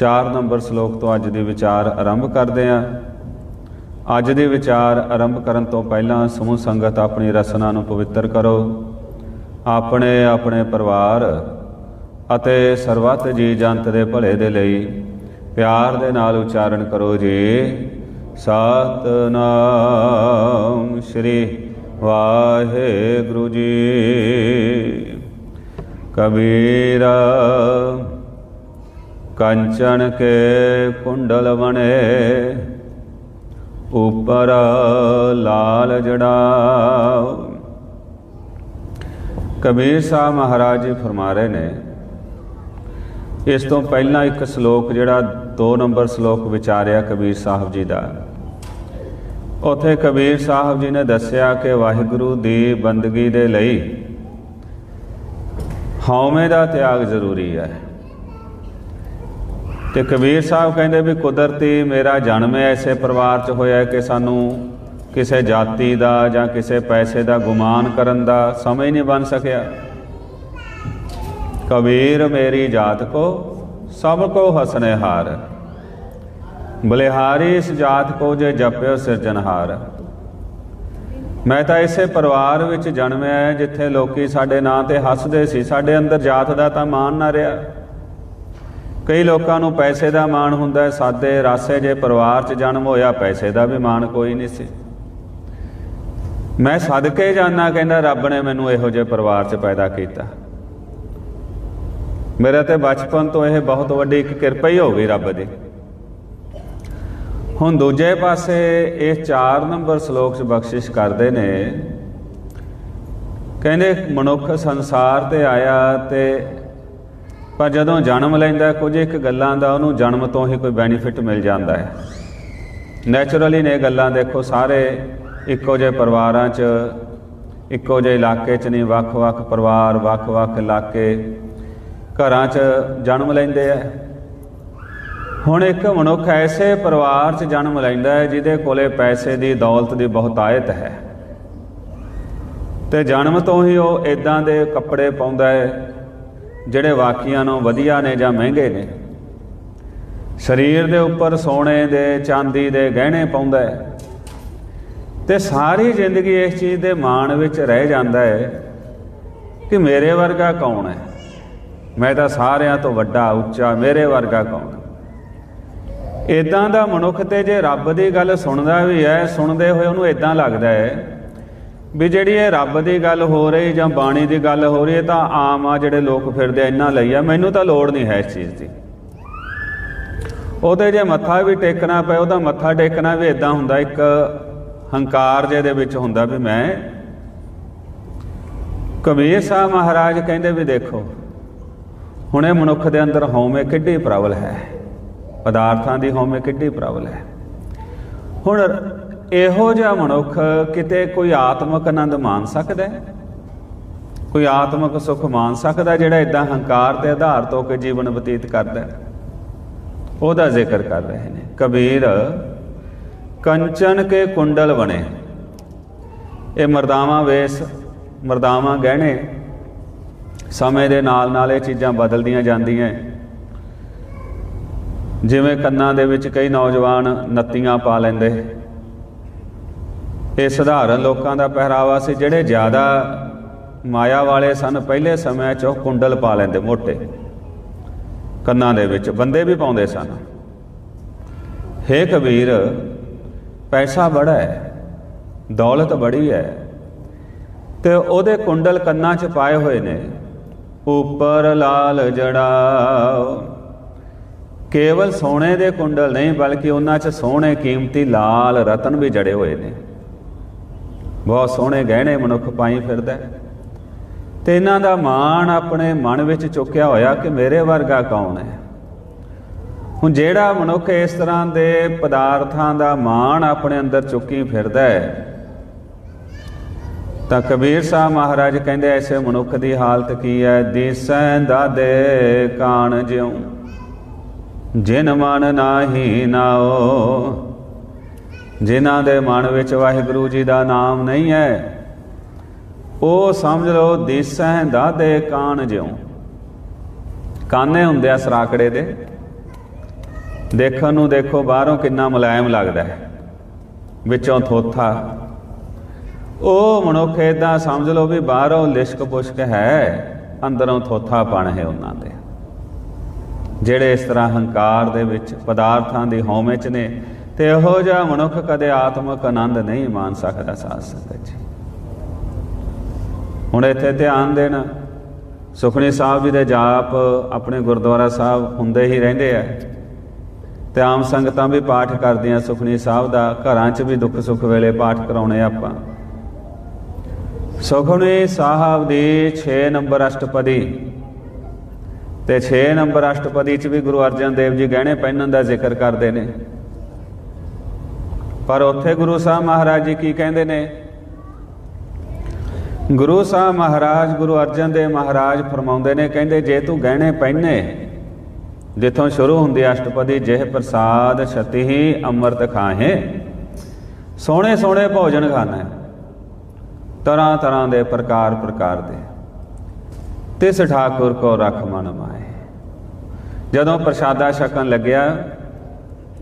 4 number ਸ਼ਲੋਕ ਤੋਂ ਅੱਜ ਦੇ ਵਿਚਾਰ ਆਰੰਭ ਕਰਦੇ ਹਾਂ। ਅੱਜ ਦੇ ਵਿਚਾਰ ਆਰੰਭ ਕਰਨ ਤੋਂ ਪਹਿਲਾਂ ਸਮੂਹ ਸੰਗਤ ਆਪਣੀ ਰਸਨਾ ਨੂੰ ਪਵਿੱਤਰ ਕਰੋ। ਆਪਣੇ ਆਪਣੇ ਪਰਿਵਾਰ ਅਤੇ ਸਰਬੱਤ ਜੀ ਜੰਤ ਦੇ ਭਲੇ ਦੇ ਲਈ ਪਿਆਰ ਦੇ ਨਾਲ ਉਚਾਰਨ ਕਰੋ ਜੀ। ਸਤਨਾਮ ਸ੍ਰੀ ਵਾਹਿਗੁਰੂ ਜੀ। ਕਬੀਰਾ ਕੰਚਨ ਕੇ ਕੁੰਡਲ ਬਣੇ। ਉਪਰ ਲਾਲ ਜੜਾਓ ਕਬੀਰ ਸਾਹਿਬ ਮਹਾਰਾਜ ਜੀ ਫਰਮਾ ਰਹੇ ਨੇ, ਇਸ ਤੋਂ ਪਹਿਲਾਂ ਇੱਕ ਸ਼ਲੋਕ ਜਿਹੜਾ 2 ਨੰਬਰ ਸ਼ਲੋਕ ਵਿਚਾਰਿਆ ਕਬੀਰ ਸਾਹਿਬ ਜੀ ਦਾ। ਉਥੇ ਕਬੀਰ ਸਾਹਿਬ ਜੀ ਨੇ ਦੱਸਿਆ ਕਿ ਵਾਹਿਗੁਰੂ ਦੀ ਬੰਦਗੀ ਦੇ ਲਈ ਹਉਮੈ ਦਾ ਤਿਆਗ ਜ਼ਰੂਰੀ ਹੈ। ਤੇ ਕਬੀਰ ਸਾਹਿਬ ਕਹਿੰਦੇ ਵੀ ਕੁਦਰਤੀ ਮੇਰਾ ਜਨਮ ਐਸੇ ਪਰਿਵਾਰ 'ਚ ਹੋਇਆ ਕਿ ਸਾਨੂੰ ਕਿਸੇ ਜਾਤੀ ਦਾ ਜਾਂ ਕਿਸੇ ਪੈਸੇ ਦਾ ਗੁਮਾਨ ਕਰਨ ਦਾ ਸਮਝ ਨਹੀਂ ਬਣ ਸਕਿਆ। ਕਬੀਰ ਮੇਰੀ ਜਾਤ ਕੋ ਸਭ ਕੋ ਹਸਨੇ ਹਾਰ ਬਲਿਹਾਰੀ ਇਸ ਜਾਤ ਕੋ ਜੇ ਜਪਿਓ ਸਿਰਜਨਹਾਰ ਮੈਂ ਤਾਂ ਇਸੇ ਪਰਿਵਾਰ ਵਿੱਚ ਜਨਮਿਆ ਹੈ, ਜਿੱਥੇ ਲੋਕੀ ਸਾਡੇ ਨਾਂ ਤੇ ਹੱਸਦੇ ਸੀ। ਸਾਡੇ ਅੰਦਰ ਜਾਤ ਦਾ ਤਾਂ ਮਾਣ ਨਾ ਰਿਹਾ। ਕਈ ਲੋਕਾਂ ਨੂੰ ਪੈਸੇ ਦਾ ਮਾਣ ਹੁੰਦਾ ਹੈ, ਸਾਦੇ ਰਾਸੇ ਜੇ ਪਰਿਵਾਰ 'ਚ ਜਨਮ ਹੋਇਆ, ਪੈਸੇ ਦਾ ਵੀ ਮਾਣ ਕੋਈ ਨਹੀਂ ਸੀ। ਮੈਂ ਸਦਕੇ ਜਾਣਾ ਕਹਿੰਦਾ, ਰੱਬ ਨੇ ਮੈਨੂੰ ਇਹੋ ਜਿਹੇ ਪਰਿਵਾਰ 'ਚ ਪੈਦਾ ਕੀਤਾ। ਮੇਰਾ ਤੇ ਬਚਪਨ ਤੋਂ ਇਹ ਬਹੁਤ ਵੱਡੀ ਇੱਕ ਕਿਰਪਾ ਹੀ ਹੋ ਗਈ ਰੱਬ ਦੀ। ਹੁਣ ਦੂਜੇ ਪਾਸੇ ਇਹ 4 ਨੰਬਰ ਸ਼ਲੋਕ 'ਚ ਬਖਸ਼ਿਸ਼ ਕਰਦੇ ਨੇ। ਕਹਿੰਦੇ, ਮਨੁੱਖ ਸੰਸਾਰ ਤੇ ਆਇਆ ਤੇ ਪਰ ਜਦੋਂ ਜਨਮ ਲੈਂਦਾ ਕੁਝ ਇੱਕ ਗੱਲਾਂ ਦਾ ਉਹਨੂੰ ਜਨਮ ਤੋਂ ਹੀ ਕੋਈ ਬੈਨੀਫਿਟ ਮਿਲ ਜਾਂਦਾ ਹੈ। ਨੇਚਰਲੀ ਨੇ ਇਹ ਗੱਲਾਂ ਦੇਖੋ, ਸਾਰੇ ਇੱਕੋ ਜਿਹੇ ਪਰਿਵਾਰਾਂ 'ਚ, ਇੱਕੋ ਜਿਹੇ ਇਲਾਕੇ 'ਚ ਨਹੀਂ, ਵੱਖ-ਵੱਖ ਪਰਿਵਾਰ, ਵੱਖ-ਵੱਖ ਇਲਾਕੇ ਘਰਾਂ 'ਚ ਜਨਮ ਲੈਂਦੇ ਆ। ਹੁਣ ਇੱਕ ਮਨੁੱਖ ਐਸੇ ਪਰਿਵਾਰ 'ਚ ਜਨਮ ਲੈਂਦਾ ਹੈ, ਜਿਹਦੇ ਕੋਲੇ ਪੈਸੇ ਦੀ ਦੌਲਤ ਦੀ ਬਹੁਤਾਇਤ ਹੈ। ਤੇ ਜਨਮ ਤੋਂ ਹੀ ਉਹ ਇਦਾਂ ਦੇ ਕੱਪੜੇ ਪਾਉਂਦਾ ਹੈ ਜਿਹੜੇ ਵਾਕੀਆਂ ਨੂੰ ਵਧੀਆ ਨੇ ਜਾਂ ਮਹਿੰਗੇ ਨੇ। ਸਰੀਰ ਦੇ ਉੱਪਰ ਸੋਨੇ ਦੇ, ਚਾਂਦੀ ਦੇ ਗਹਿਣੇ ਪਾਉਂਦਾ ਹੈ। ਤੇ ਸਾਰੀ ਜ਼ਿੰਦਗੀ ਇਸ ਚੀਜ਼ ਦੇ ਮਾਣ ਵਿੱਚ ਰਹਿ ਜਾਂਦਾ ਹੈ ਕਿ ਮੇਰੇ ਵਰਗਾ ਕੌਣ ਹੈ? ਮੈਂ ਤਾਂ ਸਾਰਿਆਂ ਤੋਂ ਵੱਡਾ, ਉੱਚਾ, ਮੇਰੇ ਵਰਗਾ ਕੌਣ? ਇਦਾਂ ਦਾ ਮਨੁੱਖ ਤੇ ਜੇ ਰੱਬ ਦੀ ਗੱਲ ਸੁਣਦਾ ਵੀ ਹੈ, ਸੁਣਦੇ ਹੋਏ ਉਹਨੂੰ ਇਦਾਂ ਲੱਗਦਾ ਹੈ ਵੀ ਜਿਹੜੀ ਇਹ ਰੱਬ ਦੀ ਗੱਲ ਹੋ ਰਹੀ ਜਾਂ ਬਾਣੀ ਦੀ ਗੱਲ ਹੋ ਰਹੀ ਹੈ ਤਾਂ ਆਮ ਆ ਜਿਹੜੇ ਲੋਕ ਫਿਰਦੇ ਆ, ਇੰਨਾ ਲਈ ਆ। ਮੈਨੂੰ ਤਾਂ ਲੋੜ ਨਹੀਂ ਹੈ ਇਸ ਚੀਜ਼ ਦੀ। ਉਹਦੇ ਜੇ ਮੱਥਾ ਵੀ ਟੇਕਣਾ ਪਏ, ਉਹਦਾ ਮੱਥਾ ਟੇਕਣਾ ਵੀ ਇਦਾਂ ਹੁੰਦਾ, ਇੱਕ ਹੰਕਾਰ ਜੇ ਦੇ ਵਿੱਚ ਹੁੰਦਾ ਵੀ ਮੈਂ ਕਬੀਰ ਸਾਹਿਬ ਮਹਾਰਾਜ ਕਹਿੰਦੇ ਵੀ ਦੇਖੋ, ਹੁਣ ਇਹ ਮਨੁੱਖ ਦੇ ਅੰਦਰ ਹਉਮੈ ਕਿੱਡੀ ਪ੍ਰਬਲ ਹੈ। ਪਦਾਰਥਾਂ ਦੀ ਹਉਮੈ ਕਿੱਡੀ ਪ੍ਰਬਲ ਹੈ। ਹੁਣ ਇਹੋ ਜਿਹਾ ਮਨੁੱਖ ਕਿਤੇ ਕੋਈ ਆਤਮਿਕ ਆਨੰਦ ਮਾਣ ਸਕਦਾ ਹੈ? ਕੋਈ ਆਤਮਿਕ ਸੁਖ ਮਾਣ ਸਕਦਾ ਜਿਹੜਾ ਇਦਾਂ ਹੰਕਾਰ ਤੇ ਆਧਾਰ ਤੋਂ ਕੇ ਜੀਵਨ ਬਤੀਤ ਕਰਦਾ ਹੈ? ਉਹਦਾ ਜ਼ਿਕਰ ਕਰ ਰਹੇ ਨੇ। ਕਬੀਰ, ਕੰਚਨ ਕੇ ਕੁੰਡਲ ਬਣੇ। ਇਹ ਮਰਦਾਵਾਂ ਵੇਸ, ਮਰਦਾਵਾਂ ਗਹਿਣੇ, ਸਮੇਂ ਦੇ ਨਾਲ ਨਾਲ ਇਹ ਚੀਜ਼ਾਂ ਬਦਲਦੀਆਂ ਜਾਂਦੀਆਂ ਜਿਵੇਂ ਕੰਨਾਂ ਦੇ ਵਿੱਚ ਕਈ ਨੌਜਵਾਨ ਨੱਤੀਆਂ ਪਾ ਲੈਂਦੇ ਇਹ ਸਧਾਰਨ ਲੋਕਾਂ ਦਾ ਪਹਿਰਾਵਾ ਸੀ, ਜਿਹੜੇ ਜ਼ਿਆਦਾ ਮਾਇਆ ਵਾਲੇ ਸਨ, ਪਹਿਲੇ ਸਮਿਆਂ 'ਚ ਉਹ ਕੁੰਡਲ ਪਾ ਲੈਂਦੇ, ਮੋਟੇ ਕੰਨਾਂ ਦੇ ਵਿੱਚ, ਬੰਦੇ ਵੀ ਪਾਉਂਦੇ ਸਨ। ਹੇ ਕਬੀਰ, ਪੈਸਾ ਬੜਾ ਹੈ, ਦੌਲਤ ਬੜੀ ਹੈ, ਤੇ ਉਹਦੇ ਕੁੰਡਲ ਕੰਨਾਂ 'ਚ ਪਾਏ ਹੋਏ ਨੇ। ਉੱਪਰ ਲਾਲ ਜੜਾਓ ਕੇਵਲ ਸੋਨੇ ਦੇ ਕੁੰਡਲ ਨਹੀਂ, ਬਲਕਿ ਉਹਨਾਂ 'ਚ ਸੋਹਣੇ ਕੀਮਤੀ ਲਾਲ ਰਤਨ ਵੀ ਜੜੇ ਹੋਏ ਨੇ। ਬਹੁਤ ਸੋਹਣੇ ਗਹਿਣੇ ਮਨੁੱਖ ਪਾਈ ਫਿਰਦਾ ਤੇ ਇਹਨਾਂ ਦਾ ਮਾਣ ਆਪਣੇ ਮਨ ਵਿੱਚ ਚੁੱਕਿਆ ਹੋਇਆ ਕਿ ਮੇਰੇ ਵਰਗਾ ਕੌਣ ਹੈ? ਹੁਣ ਜਿਹੜਾ ਮਨੁੱਖ ਇਸ ਤਰ੍ਹਾਂ ਦੇ ਪਦਾਰਥਾਂ ਦਾ ਮਾਣ ਆਪਣੇ ਅੰਦਰ ਚੁੱਕੀ ਫਿਰਦਾ ਹੈ, ਤਾਂ ਕਬੀਰ ਸਾਹਿਬ ਮਹਾਰਾਜ ਕਹਿੰਦੇ ਐਸੇ ਮਨੁੱਖ ਦੀ ਹਾਲਤ ਕੀ ਹੈ? ਦਿਸੈ ਦਾਦੇ ਕਾਣ ਜਿਉ, ਜਿਨ ਮਨ ਨਾਹੀ ਨਾਓ ਜਿਨ੍ਹਾਂ ਦੇ ਮਨ ਵਿੱਚ ਵਾਹਿਗੁਰੂ ਜੀ ਦਾ ਨਾਮ ਨਹੀਂ ਹੈ, ਉਹ ਸਮਝ ਲਓ ਦਿਸੈ ਦਾਦੇ ਕਾਣ ਜਿਉ। ਕਾਨੇ ਹੁੰਦੇ ਆ ਸਰਾਕੜੇ ਦੇ? ਦੇਖਣ ਨੂੰ ਦੇਖੋ ਬਾਹਰੋਂ ਕਿੰਨਾ ਮੁਲਾਇਮ ਲੱਗਦਾ ਹੈ। ਵਿੱਚੋਂ ਥੋਥਾ। ਉਹ ਮਨੁੱਖ ਏਦਾਂ ਸਮਝ ਲਓ ਵੀ ਬਾਹਰੋਂ ਲਿਸ਼ਕ ਪੁਸ਼ਕ ਹੈ, ਅੰਦਰੋਂ ਥੋਥਾਪਣ ਹੈ ਉਹਨਾਂ ਦੇ। ਜਿਹੜੇ ਇਸ ਤਰ੍ਹਾਂ ਹੰਕਾਰ ਦੇ ਵਿੱਚ, ਪਦਾਰਥਾਂ ਦੀ ਹਉਮੈ ਚ ਨੇ ਤੇ ਇਹੋ ਜਿਹਾ ਮਨੁੱਖ ਕਦੇ ਆਤਮਿਕ ਆਨੰਦ ਨਹੀਂ ਮਾਣ ਸਕਦਾ ਸਾਧ ਸੰਗਤ ਜੀ। ਹੁਣ ਇੱਥੇ ਧਿਆਨ ਦੇਣਾ ਸੁਖਣੀ ਸਾਹਿਬ ਜੀ ਦੇ ਜਾਪ ਆਪਣੇ ਗੁਰਦੁਆਰਾ ਸਾਹਿਬ ਹੁੰਦੇ ਹੀ ਰਹਿੰਦੇ ਆ। ਤੇ ਆਮ ਸੰਗਤਾਂ ਵੀ ਪਾਠ ਕਰਦੀਆਂ ਸੁਖਣੀ ਸਾਹਿਬ ਦਾ, ਘਰਾਂ 'ਚ ਵੀ ਦੁੱਖ ਸੁੱਖ ਵੇਲੇ ਪਾਠ ਕਰਾਉਣੇ ਆਪਾਂ। ਸੁਖਣੀ ਸਾਹਿਬ ਦੀ 6 ਨੰਬਰ ਅਸ਼ਟਪਦੀ। ਤੇ 6 ਨੰਬਰ ਅਸ਼ਟਪਦੀ 'ਚ ਵੀ ਗੁਰੂ ਅਰਜਨ ਦੇਵ ਜੀ ਗਹਿਣੇ ਪਹਿਨਣ ਦਾ ਜ਼ਿਕਰ ਕਰਦੇ ਨੇ। ਪਰ ਉੱਥੇ ਗੁਰੂ ਸਾਹਿਬ ਮਹਾਰਾਜ ਜੀ ਕੀ ਕਹਿੰਦੇ ਨੇ? ਗੁਰੂ ਸਾਹਿਬ ਮਹਾਰਾਜ, ਗੁਰੂ ਅਰਜਨ ਦੇਵ ਮਹਾਰਾਜ ਫਰਮਾਉਂਦੇ ਨੇ, ਕਹਿੰਦੇ, ਜੇ ਤੂੰ ਗਹਿਣੇ ਪਹਿਨੇ, ਜਿੱਥੋਂ ਸ਼ੁਰੂ ਹੁੰਦੀ ਹੈ ਅਸ਼ਟਪਦੀ, ਜਿਹ ਪ੍ਰਸਾਦ ਛਤੀ ਹੀ ਅੰਮ੍ਰਿਤ ਖਾਹੇ। ਸੋਹਣੇ ਸੋਹਣੇ ਭੋਜਨ ਖਾਣਾ ਤਰ੍ਹਾਂ ਤਰ੍ਹਾਂ ਦੇ ਪ੍ਰਕਾਰ ਪ੍ਰਕਾਰ ਦੇ। ਤਿਸ ਠਾਕੁਰ ਕੋ ਰਖ ਮਨ ਮਾਏ ਜਦੋਂ ਪ੍ਰਸ਼ਾਦਾ ਛਕਣ ਲੱਗਿਆ,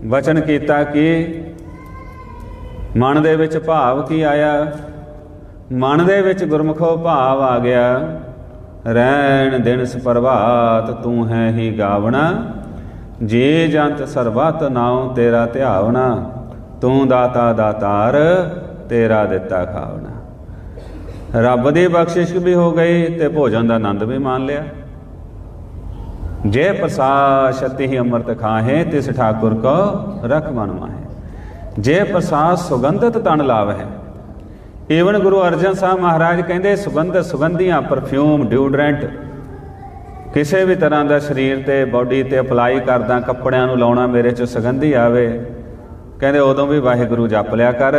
ਵਚਨ ਕੀਤਾ ਕਿ ਮਨ ਦੇ ਵਿੱਚ ਭਾਵ ਕੀ ਆਇਆ? ਮਨ ਦੇ ਵਿੱਚ ਗੁਰਮੁਖੋ ਭਾਵ ਆ ਗਿਆ, ਰਹਿਣ ਦਿਨ ਪ੍ਰਭਾਤ ਤੂੰ ਹੈ ਹੀ ਗਾਵਣਾ, ਜੇ ਜੰਤ ਸਰਬਤ ਨਾਉ ਤੇਰਾ ਧਿਆਵਣਾ, ਤੂੰ ਦਾਤਾ ਦਾਤਾਰ ਤੇਰਾ ਦਿੱਤਾ ਖਾਵਣਾ। ਰੱਬ ਦੀ ਬਖਸ਼ਿਸ਼ ਵੀ ਹੋ ਗਈ ਤੇ ਭੋਜਨ ਦਾ ਆਨੰਦ ਵੀ ਮਾਣ ਲਿਆ। ਜੇ ਪ੍ਰਸਾਦ ਸ਼ਤੀ ਹੀ ਅੰਮ੍ਰਿਤ ਖਾਹੇ, ਤਿਸ ਠਾਕੁਰ ਕੋ ਰਖ ਮਨ ਮਾਹੇ। ਜੇ ਪ੍ਰਸਾਦ ਸੁਗੰਧਿਤ ਤਨ ਲਾਵਹਿ। ਈਵਨ ਗੁਰੂ ਅਰਜਨ ਸਾਹਿਬ ਮਹਾਰਾਜ ਕਹਿੰਦੇ, ਸੁਗੰਧ, ਸੁਗੰਧੀਆਂ ਪਰਫਿਊਮ ਡਿਊਡਰੈਂਟ ਕਿਸੇ ਵੀ ਤਰ੍ਹਾਂ ਦਾ ਸਰੀਰ ਤੇ ਬਾਡੀ ਤੇ ਅਪਲਾਈ ਕਰਦਾ, ਕੱਪੜਿਆਂ ਨੂੰ ਲਾਉਣਾ ਮੇਰੇ ਚ ਸੁਗੰਧੀ ਆਵੇ। ਕਹਿੰਦੇ, ਉਦੋਂ ਵੀ ਵਾਹਿਗੁਰੂ ਜਪ ਲਿਆ ਕਰ।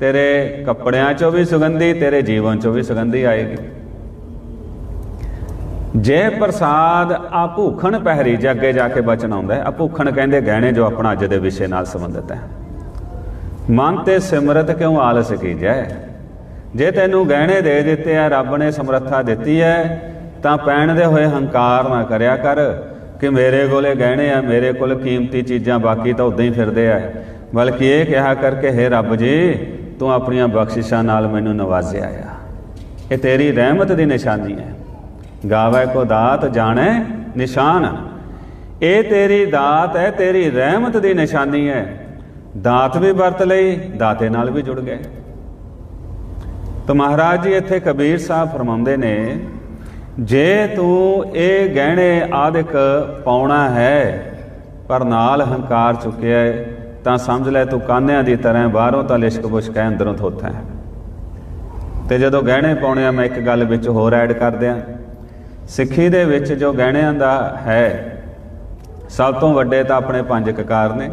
ਤੇਰੇ ਕੱਪੜਿਆਂ ਚੋਂ ਵੀ ਸੁਗੰਧੀ, ਤੇਰੇ ਜੀਵਨ ਚੋਂ ਵੀ ਸੁਗੰਧੀ ਆਏਗੀ। ਜੇ ਪ੍ਰਸਾਦ ਆ ਭੂਖਣ ਪਹਿਰੀ, ਜੇ ਅੱਗੇ ਜਾ ਕੇ ਬਚਨ ਆਉਂਦਾ ਹੈ ਆ ਭੂਖਣ ਕਹਿੰਦੇ, ਗਹਿਣੇ ਜੋ ਆਪਣਾ ਅੱਜ ਦੇ ਵਿਸ਼ੇ ਨਾਲ ਸੰਬੰਧਿਤ ਹੈ। ਮਨ ਤੇ ਸਿਮਰਤ ਕਿਉਂ ਆਲਸ ਕੀਜੈ? ਜੇ ਤੈਨੂੰ ਗਹਿਣੇ ਦੇ ਦਿੱਤੇ ਆ, ਰੱਬ ਨੇ ਸਮਰੱਥਾ ਦਿੱਤੀ ਹੈ ਤਾਂ ਪੈਣ ਦੇ ਹੋਏ ਹੰਕਾਰ ਨਾ ਕਰਿਆ ਕਰ ਕਿ ਮੇਰੇ ਕੋਲੇ ਗਹਿਣੇ ਆ, ਮੇਰੇ ਕੋਲ ਕੀਮਤੀ ਚੀਜ਼ਾਂ, ਬਾਕੀ ਤਾਂ ਉਦਾਂ ਹੀ ਫਿਰਦੇ ਆ। ਬਲਕਿ ਇਹ ਕਿਹਾ ਕਰਕੇ ਹੈ ਰੱਬ ਜੀ, ਤੂੰ ਆਪਣੀਆਂ ਬਖਸ਼ਿਸ਼ਾਂ ਨਾਲ ਮੈਨੂੰ ਨਵਾਜ਼ਿਆ ਆ। ਇਹ ਤੇਰੀ ਰਹਿਮਤ ਦੀ ਨਿਸ਼ਾਨੀ ਹੈ ਗਾਵੇ ਕੋ ਦਾਤ, ਜਾਣੈ ਨਿਸ਼ਾਨ। ਇਹ ਤੇਰੀ ਦਾਤ ਹੈ ਤੇਰੀ ਰਹਿਮਤ ਦੀ ਨਿਸ਼ਾਨੀ ਹੈ ਦਾਤ ਵੀ ਵਰਤ ਲਈ, ਦਾਤੇ ਨਾਲ ਵੀ ਜੁੜ ਗਏ। ਤਾਂ ਮਹਾਰਾਜ ਜੀ ਇੱਥੇ ਕਬੀਰ ਸਾਹਿਬ ਫਰਮਾਉਂਦੇ ਨੇ, ਜੇ ਤੂੰ ਇਹ ਗਹਿਣੇ ਆਦਿਕ ਪਾਉਣਾ ਹੈ, ਪਰ ਨਾਲ ਹੰਕਾਰ ਚੁੱਕਿਆ ਹੈ, ਤਾਂ ਸਮਝ ਲੈ ਤੂੰ ਕਾਨਿਆਂ ਦੀ ਤਰ੍ਹਾਂ ਬਾਹਰੋਂ ਤਾਂ ਲਿਸ਼ਕ ਬੁਸ਼ਕ ਹੈ, ਅੰਦਰੋਂ ਥੋਥਾ ਹੈ। ਤੇ ਜਦੋਂ ਗਹਿਣੇ ਪਾਉਣੇ ਆ, ਮੈਂ ਇੱਕ ਗੱਲ ਵਿੱਚ ਹੋਰ ਐਡ ਕਰ ਦਿਆਂ। ਸਿੱਖੀ ਦੇ ਵਿੱਚ ਜੋ ਗਹਿਣਿਆਂ ਦਾ ਹੈ, ਸਭ ਤੋਂ ਵੱਡੇ ਤਾਂ ਆਪਣੇ ਪੰਜ ਕਕਾਰ ਨੇ।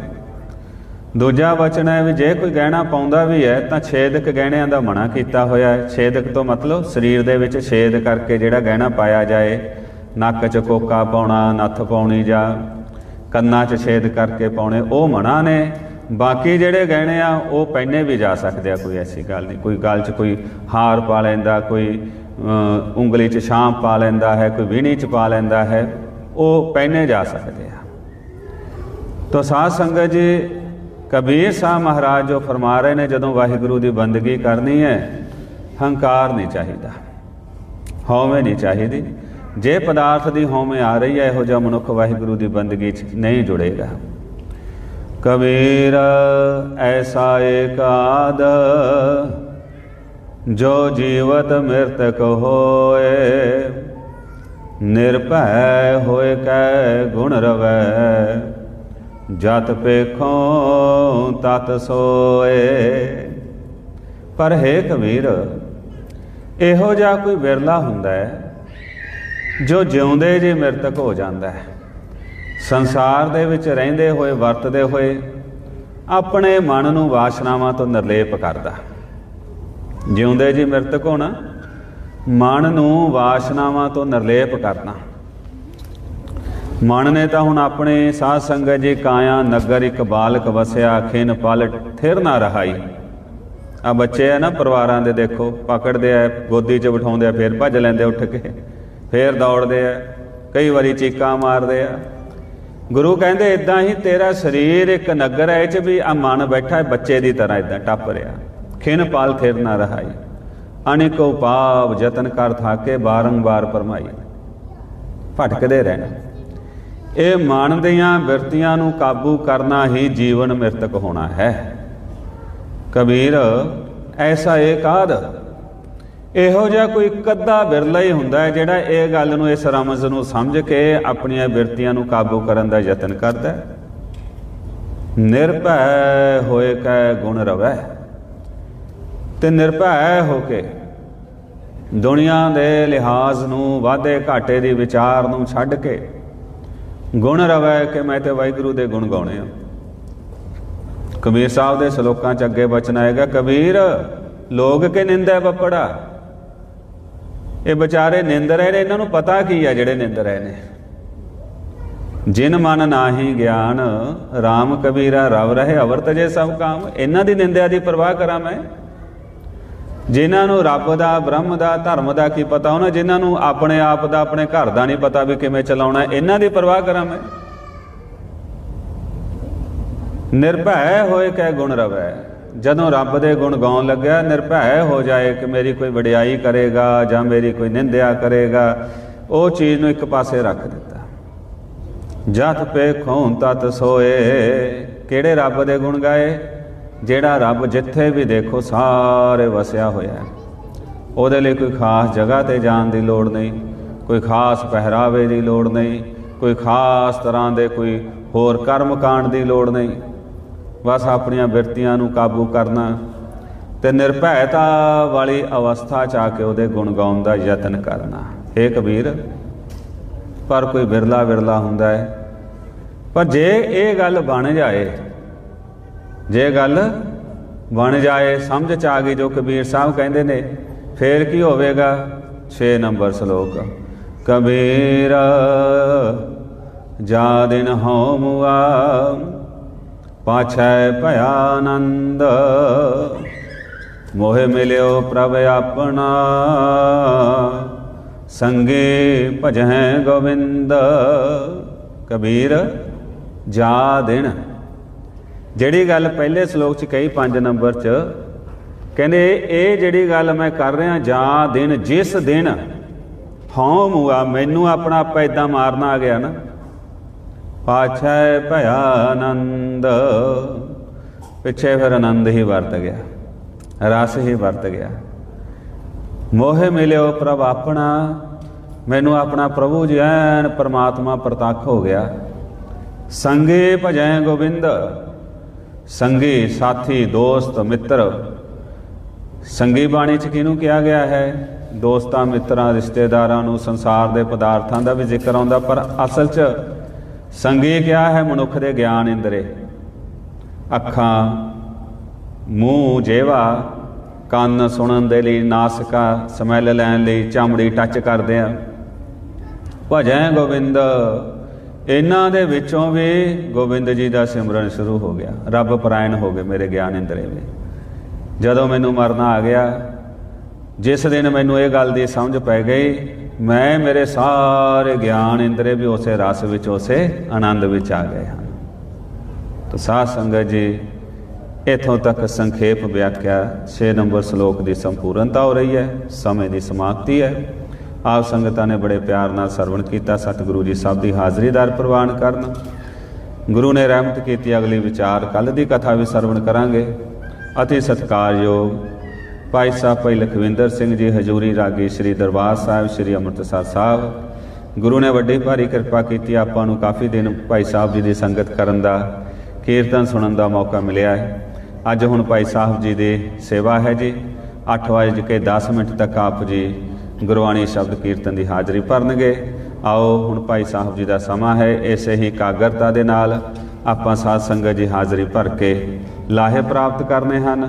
ਦੂਜਾ ਵਚਨ ਹੈ ਵੀ ਜੇ ਕੋਈ ਗਹਿਣਾ ਪਾਉਂਦਾ ਵੀ ਹੈ ਤਾਂ ਛੇਦਕ ਗਹਿਣਿਆਂ ਦਾ ਮਨਾ ਕੀਤਾ ਹੋਇਆ ਹੈ। ਛੇਦਕ ਤੋਂ ਮਤਲਬ ਸਰੀਰ ਦੇ ਵਿੱਚ ਛੇਦ ਕਰਕੇ ਜਿਹੜਾ ਗਹਿਣਾ ਪਾਇਆ ਜਾਏ, ਨੱਕ 'ਚ ਕੋਕਾ ਪਾਉਣਾ, ਨੱਥ ਪਾਉਣੀ ਜਾਂ ਕੰਨਾਂ 'ਚ ਛੇਦ ਕਰਕੇ ਪਾਉਣੇ, ਉਹ ਮਨਾ ਨੇ। ਬਾਕੀ ਜਿਹੜੇ ਗਹਿਣੇ ਆ, ਉਹ ਪਹਿਨੇ ਵੀ ਜਾ ਸਕਦੇ ਆ, ਕੋਈ ਐਸੀ ਗੱਲ ਨਹੀਂ। ਕੋਈ ਗੱਲ 'ਚ ਕੋਈ ਹਾਰ ਪਾ ਲੈਂਦਾ, ਕੋਈ ਉਂਗਲੀ 'ਚ ਛਾਂ ਪਾ ਲੈਂਦਾ ਹੈ, ਕੋਈ ਵੀਣੀ 'ਚ ਪਾ ਲੈਂਦਾ ਹੈ, ਉਹ ਪਹਿਨੇ ਜਾ ਸਕਦੇ ਆ। ਤਾਂ ਸਾਧ ਸੰਗਤ ਜੀ ਕਬੀਰ ਸਾਹਿਬ ਮਹਾਰਾਜ ਜੋ ਫਰਮਾ ਰਹੇ ਨੇ, ਜਦੋਂ ਵਾਹਿਗੁਰੂ ਦੀ ਬੰਦਗੀ ਕਰਨੀ ਹੈ, ਹੰਕਾਰ ਨਹੀਂ ਚਾਹੀਦਾ, ਹਉਮੈ ਨਹੀਂ ਚਾਹੀਦੀ। ਜੇ ਪਦਾਰਥ ਦੀ ਹਉਮੈ ਆ ਰਹੀ ਹੈ, ਇਹੋ ਜਿਹਾ ਮਨੁੱਖ ਵਾਹਿਗੁਰੂ ਦੀ ਬੰਦਗੀ 'ਚ ਨਹੀਂ ਜੁੜੇਗਾ। ਕਬੀਰ, ਐਸਾ ਏਕਾਦ ਜੋ ਜੀਵਤ ਮਿਰਤਕ ਹੋਏ, ਨਿਰਭੈ ਹੋਏ ਕੈ ਗੁਣ ਰਵੈ। ਜਤ ਪੇਖੋਂ ਤਤ ਸੋਏ। ਪਰ ਹੈ ਕਬੀਰ, ਇਹੋ ਜਿਹਾ ਕੋਈ ਵਿਰਲਾ ਹੁੰਦਾ ਹੈ ਜੋ ਜਿਉਂਦੇ ਜੀ ਮਰਤਕ ਹੋ ਜਾਂਦਾ ਹੈ। ਸੰਸਾਰ ਦੇ ਵਿੱਚ ਰਹਿੰਦੇ ਹੋਏ, ਵਰਤਦੇ ਹੋਏ ਆਪਣੇ ਮਨ ਨੂੰ ਵਾਸ਼ਨਾਵਾਂ ਤੋਂ ਨਿਰਲੇਪ ਕਰਦਾ। ਜਿਉਂਦੇ ਜੀ ਮਰਤਕ ਹੋਣਾ, ਮਨ ਨੂੰ ਵਾਸ਼ਨਾਵਾਂ ਤੋਂ ਨਿਰਲੇਪ ਕਰਨਾ। ਮਨ ਨੇ ਤਾਂ ਹੁਣ ਆਪਣੇ ਸਾਧ ਸੰਗਤ ਜੀ ਕਾਇਆ, ਨਗਰ ਇੱਕ ਬਾਲਕ ਵਸਿਆ, ਖਿਨ ਪਲਟ ਥਿਰ ਨਾ ਰਹਾਈ। ਆ ਬੱਚੇ ਆ ਨਾ ਪਰਿਵਾਰਾਂ ਦੇ ਦੇਖੋ, ਪਕੜਦੇ ਆ, ਗੋਦੀ 'ਚ ਬਿਠਾਉਂਦੇ ਆ, ਫੇਰ ਭੱਜ ਲੈਂਦੇ ਉੱਠ ਕੇ, ਫੇਰ ਦੌੜਦੇ ਆ, ਕਈ ਵਾਰੀ ਚੀਕਾਂ ਮਾਰਦੇ ਆ। ਗੁਰੂ ਕਹਿੰਦੇ ਇਦਾਂ ਹੀ ਤੇਰਾ ਸਰੀਰ ਇੱਕ ਨਗਰ ਹੈ, ਇਹ ਚ ਵੀ ਆ ਮਨ ਬੈਠਾ ਬੱਚੇ ਦੀ ਤਰ੍ਹਾਂ ਇਦਾਂ ਟੱਪ ਰਿਹਾ। ਖਿਨ ਪਾਲ ਥਿਰ ਨਾ ਰਹਾਈ। ਅਨੇਕੋ ਉਪਾਵ ਯਤਨ ਕਰ ਥਾਕੇ ਬਾਰੰਬਾਰ ਪਰਮਾਈ ਭਟਕਦੇ ਰਹਿਣਾ। ਇਹ ਮਨ ਦੀਆਂ ਬਿਰਤੀਆਂ ਨੂੰ ਕਾਬੂ ਕਰਨਾ ਹੀ ਜੀਵਨ ਮਿਰਤਕ ਹੋਣਾ ਹੈ। ਕਬੀਰ, ਐਸਾ ਇਹ ਕਾਦ ਇਹੋ ਜਿਹਾ ਕੋਈ ਕੱਦਾ ਬਿਰਲਾ ਹੀ ਹੁੰਦਾ ਹੈ ਜਿਹੜਾ ਇਹ ਗੱਲ ਨੂੰ, ਇਸ ਰਮਜ਼ ਨੂੰ ਸਮਝ ਕੇ ਆਪਣੀਆਂ ਬਿਰਤੀਆਂ ਨੂੰ ਕਾਬੂ ਕਰਨ ਦਾ ਯਤਨ ਕਰਦਾ ਹੈ। ਨਿਰਭੈ ਹੋਏ ਕੈ ਗੁਣ ਰਵੈ। ਤੇ ਨਿਰਭੈ ਹੋ ਕੇ ਦੁਨੀਆ ਦੇ ਲਿਹਾਜ਼ ਨੂੰ ਵਾਧੇ ਘਾਟੇ ਦੀ ਵਿਚਾਰ ਨੂੰ ਛੱਡ ਕੇ ਗੁਣ ਰਵੈ ਕਿ ਮੈਂ ਤੇ ਵਾਹਿਗੁਰੂ ਦੇ ਗੁਣ ਗਾਉਣੇ ਆ। ਕਬੀਰ ਸਾਹਿਬ ਦੇ ਸ਼ਲੋਕਾਂ ਚ ਅੱਗੇ ਬਚਨ ਆਏਗਾ, ਕਬੀਰ, ਲੋਕ ਕੇ ਨਿੰਦਾ ਬੱਪੜਾ? ਇਹ ਵਿਚਾਰੇ ਨਿੰਦ ਰਹੇ ਨੇ, ਇਹਨਾਂ ਨੂੰ ਪਤਾ ਕੀ ਆ ਜਿਹੜੇ ਨਿੰਦ ਰਹੇ ਨੇ? ਜਿਨ ਮਨ ਨਾਹੀ ਗਿਆਨ RAM ਕਬੀਰਾ ਰਵ ਰਹੇ ਅਵਰ ਤਜੇ ਸਭ ਕਾਮ। ਇਹਨਾਂ ਦੀ ਨਿੰਦਿਆ ਦੀ ਪਰਵਾਹ ਕਰਾਂ ਮੈਂ? ਜਿਨ੍ਹਾਂ ਨੂੰ ਰੱਬ ਦਾ, ਬ੍ਰਹਮ ਦਾ, ਧਰਮ ਦਾ ਕੀ ਪਤਾ, ਉਹਨਾਂ ਜਿਨ੍ਹਾਂ ਨੂੰ ਆਪਣੇ ਆਪ ਦਾ, ਆਪਣੇ ਘਰ ਦਾ ਨਹੀਂ ਪਤਾ ਵੀ ਕਿਵੇਂ ਚਲਾਉਣਾ, ਇਹਨਾਂ ਦੀ ਪਰਵਾਹ ਕਰਾਂ ਮੈਂ। ਨਿਰਭੈ ਹੋਏ ਕੈ ਗੁਣ ਰਵੈ। ਜਦੋਂ ਰੱਬ ਦੇ ਗੁਣ ਗਾਉਣ ਲੱਗਿਆ, ਨਿਰਭੈ ਹੋ ਜਾਏ ਕਿ ਮੇਰੀ ਕੋਈ ਵਡਿਆਈ ਕਰੇਗਾ ਜਾਂ ਮੇਰੀ ਕੋਈ ਨਿੰਦਿਆ ਕਰੇਗਾ, ਉਹ ਚੀਜ਼ ਨੂੰ ਇੱਕ ਪਾਸੇ ਰੱਖ ਦਿੱਤਾ। ਜਤ ਪੇ ਖੋਂ ਤਤ ਸੋਏ, ਕਿਹੜੇ ਰੱਬ ਦੇ ਗੁਣ ਗਾਏ? ਜਿਹੜਾ ਰੱਬ ਜਿੱਥੇ ਵੀ ਦੇਖੋ ਸਾਰੇ ਵਸਿਆ ਹੋਇਆ ਹੈ। ਉਹਦੇ ਲਈ ਕੋਈ ਖਾਸ ਜਗ੍ਹਾ ਤੇ ਜਾਣ ਦੀ ਲੋੜ ਨਹੀਂ, ਕੋਈ ਖਾਸ ਪਹਿਰਾਵੇ ਦੀ ਲੋੜ ਨਹੀਂ, ਕੋਈ ਖਾਸ ਤਰ੍ਹਾਂ ਦੇ ਕੋਈ ਹੋਰ ਕਰਮ ਕਾਂਡ ਦੀ ਲੋੜ ਨਹੀਂ। ਬਸ ਆਪਣੀਆਂ ਬਿਰਤੀਆਂ ਨੂੰ ਕਾਬੂ ਕਰਨਾ ਤੇ ਨਿਰਭੈਤਾ ਵਾਲੀ ਅਵਸਥਾ ਚ ਆ ਕੇ ਉਹਦੇ ਗੁਣ ਗਾਉਣ ਦਾ ਯਤਨ ਕਰਨਾ। ਇਹ ਕਬੀਰ, ਪਰ ਕੋਈ ਬਿਰਲਾ ਬਿਰਲਾ ਹੁੰਦਾ ਹੈ। ਪਰ ਜੇ ਇਹ ਗੱਲ ਬਣ ਜਾਏ ਜੇ ਗੱਲ ਬਣ ਜਾਏ, ਸਮਝ ਚ ਆ ਗਈ ਜੋ ਕਬੀਰ ਸਾਹਿਬ ਕਹਿੰਦੇ ਨੇ, ਫੇਰ ਕੀ ਹੋਵੇਗਾ? 6 ਨੰਬਰ ਸ਼ਲੋਕ। ਕਬੀਰ, ਜਾ ਦਿਨ ਹਉ ਮੁਆ, ਪਾਛੈ ਭਇਆ ਆਨੰਦ ਮੋਹਿ ਮਿਲਿਓ ਪ੍ਰਭ ਆਪਣਾ, ਸੰਗੇ ਭਜੈ ਗੋਬਿੰਦ ਕਬੀਰ, ਜਾ ਦਿਨ ਜਿਹੜੀ ਗੱਲ ਪਹਿਲੇ ਸ਼ਲੋਕ ਚ ਕਹੀ 5 ਨੰਬਰ ਚ, ਕਹਿੰਦੇ, ਇਹ ਜਿਹੜੀ ਗੱਲ ਮੈਂ ਕਰ ਰਿਹਾ ਜਾਂ ਦਿਨ, ਜਿਸ ਦਿਨ ਹਉ ਮੁਆ ਮੈਨੂੰ ਆਪਣਾ ਆਪਾ ਇਦਾਂ ਮਾਰਨਾ ਆ ਗਿਆ ਨਾ, ਪਾਛੈ ਭਇਆ ਆਨੰਦ ਪਿੱਛੇ ਫਿਰ ਆਨੰਦ ਹੀ ਵਰਤ ਗਿਆ, ਰਸ ਹੀ ਵਰਤ ਗਿਆ। ਮੋਹ ਮਿਲਿਓ ਪ੍ਰਭ ਆਪਣਾ, ਮੈਨੂੰ ਆਪਣਾ ਪ੍ਰਭੂ ਜੈਨ ਪਰਮਾਤਮਾ ਪ੍ਰਤੱਖ ਹੋ ਗਿਆ। ਸੰਗੇ ਭਜੈ ਗੋਬਿੰਦ। ਸੰਗੀ ਸਾਥੀ, ਦੋਸਤ, ਮਿੱਤਰ। ਸੰਗੀ ਬਾਣੀ ਚ ਕਿਹਨੂੰ ਕਿਹਾ ਗਿਆ ਹੈ? ਦੋਸਤਾਂ, ਮਿੱਤਰਾਂ, ਰਿਸ਼ਤੇਦਾਰਾਂ ਨੂੰ ਸੰਸਾਰ ਦੇ ਪਦਾਰਥਾਂ ਦਾ ਵੀ ਜ਼ਿਕਰ ਆਉਂਦਾ, ਪਰ ਅਸਲ ਚ ਸੰਗੀ ਕਿਹਾ ਹੈ, ਮਨੁੱਖ ਦੇ ਗਿਆਨ ਇੰਦਰੇ। ਅੱਖਾਂ, ਮੂੰਹ, ਜੇਵਾ, ਕੰਨ ਸੁਣਨ ਦੇ ਲਈ, ਨਾਸਕਾ, ਸਮੈਲ ਲੈਣ ਲਈ, ਚਮੜੀ ਟੱਚ ਕਰਦੇ ਆ। ਭਜੈ ਗੋਬਿੰਦ ਇਹਨਾਂ ਦੇ ਵਿੱਚੋਂ ਵੀ ਗੋਬਿੰਦ ਜੀ ਦਾ ਸਿਮਰਨ ਸ਼ੁਰੂ ਹੋ ਗਿਆ। ਰੱਬ ਪਰਾਇਣ ਹੋ ਗਏ ਮੇਰੇ ਗਿਆਨ ਇੰਦਰੇ ਵਿੱਚ ਜਦੋਂ ਮੈਨੂੰ ਮਰਨਾ ਆ ਗਿਆ, ਜਿਸ ਦਿਨ ਮੈਨੂੰ ਇਹ ਗੱਲ ਦੀ ਸਮਝ ਪੈ ਗਈ, ਮੈਂ ਮੇਰੇ ਸਾਰੇ ਗਿਆਨ ਇੰਦਰੇ ਵੀ ਉਸੇ ਰਸ ਵਿੱਚ, ਉਸੇ ਆਨੰਦ ਵਿੱਚ ਆ ਗਏ ਹਨ। ਤਾਂ ਸਾਧ ਸੰਗਤ ਜੀ, ਇਥੋਂ ਤੱਕ ਸੰਖੇਪ ਵਿਆਖਿਆ 6 ਨੰਬਰ ਸ਼ਲੋਕ ਦੀ ਸੰਪੂਰਨਤਾ ਹੋ ਰਹੀ ਹੈ, ਸਮੇਂ ਦੀ ਸਮਾਪਤੀ ਹੈ। ਆਪ ਸੰਗਤਾਂ ਨੇ ਬੜੇ ਪਿਆਰ ਨਾਲ ਸਰਵਣ ਕੀਤਾ, ਸਤਿਗੁਰੂ ਜੀ ਸਭ ਦੀ ਹਾਜ਼ਰੀ ਦਰ ਪ੍ਰਵਾਨ ਕਰਨ। ਗੁਰੂ ਨੇ ਰਹਿਮਤ ਕੀਤੀ, ਅਗਲੀ ਵਿਚਾਰ ਕੱਲ ਦੀ ਕਥਾ ਵੀ ਸਰਵਣ ਕਰਾਂਗੇ। ਅਤੇ ਸਤਿਕਾਰਯੋਗ। ਭਾਈ ਸਾਹਿਬ ਭਾਈ ਲਖਵਿੰਦਰ ਸਿੰਘ ਜੀ, ਹਜੂਰੀ ਰਾਗੀ ਸ੍ਰੀ ਦਰਬਾਰ ਸਾਹਿਬ, ਸ੍ਰੀ ਅੰਮ੍ਰਿਤਸਰ ਸਾਹਿਬ। ਗੁਰੂ ਨੇ ਵੱਡੀ ਭਾਰੀ ਕਿਰਪਾ ਕੀਤੀ, ਆਪਾਂ ਨੂੰ ਕਾਫੀ ਦਿਨ ਭਾਈ ਸਾਹਿਬ ਜੀ ਦੀ ਸੰਗਤ ਕਰਨ ਦਾ, ਕੀਰਤਨ ਸੁਣਨ ਦਾ ਮੌਕਾ ਮਿਲਿਆ ਹੈ। ਅੱਜ ਹੁਣ ਭਾਈ ਸਾਹਿਬ ਜੀ ਦੀ ਸੇਵਾ ਹੈ ਜੀ। 8 ਵਜੇ ਕੇ 10 ਮਿੰਟ ਤੱਕ ਆਪ ਜੀ ਗੁਰਬਾਣੀ ਸ਼ਬਦ ਕੀਰਤਨ ਦੀ ਹਾਜ਼ਰੀ ਭਰਨਗੇ। ਆਓ, ਹੁਣ ਭਾਈ ਸਾਹਿਬ ਜੀ ਦਾ ਸਮਾਂ ਹੈ, ਇਸੇ ਹੀ ਕਾਗਰਤਾ ਦੇ ਨਾਲ ਆਪਾਂ ਸਾਧ ਸੰਗਤ ਜੀ ਹਾਜ਼ਰੀ ਭਰ ਕੇ ਲਾਹੇ ਪ੍ਰਾਪਤ ਕਰਨੇ ਹਨ।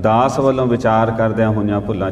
ਦਾਸ ਵੱਲੋਂ ਵਿਚਾਰ ਕਰਦਿਆਂ ਹੋਈਆਂ ਭੁੱਲਾਂ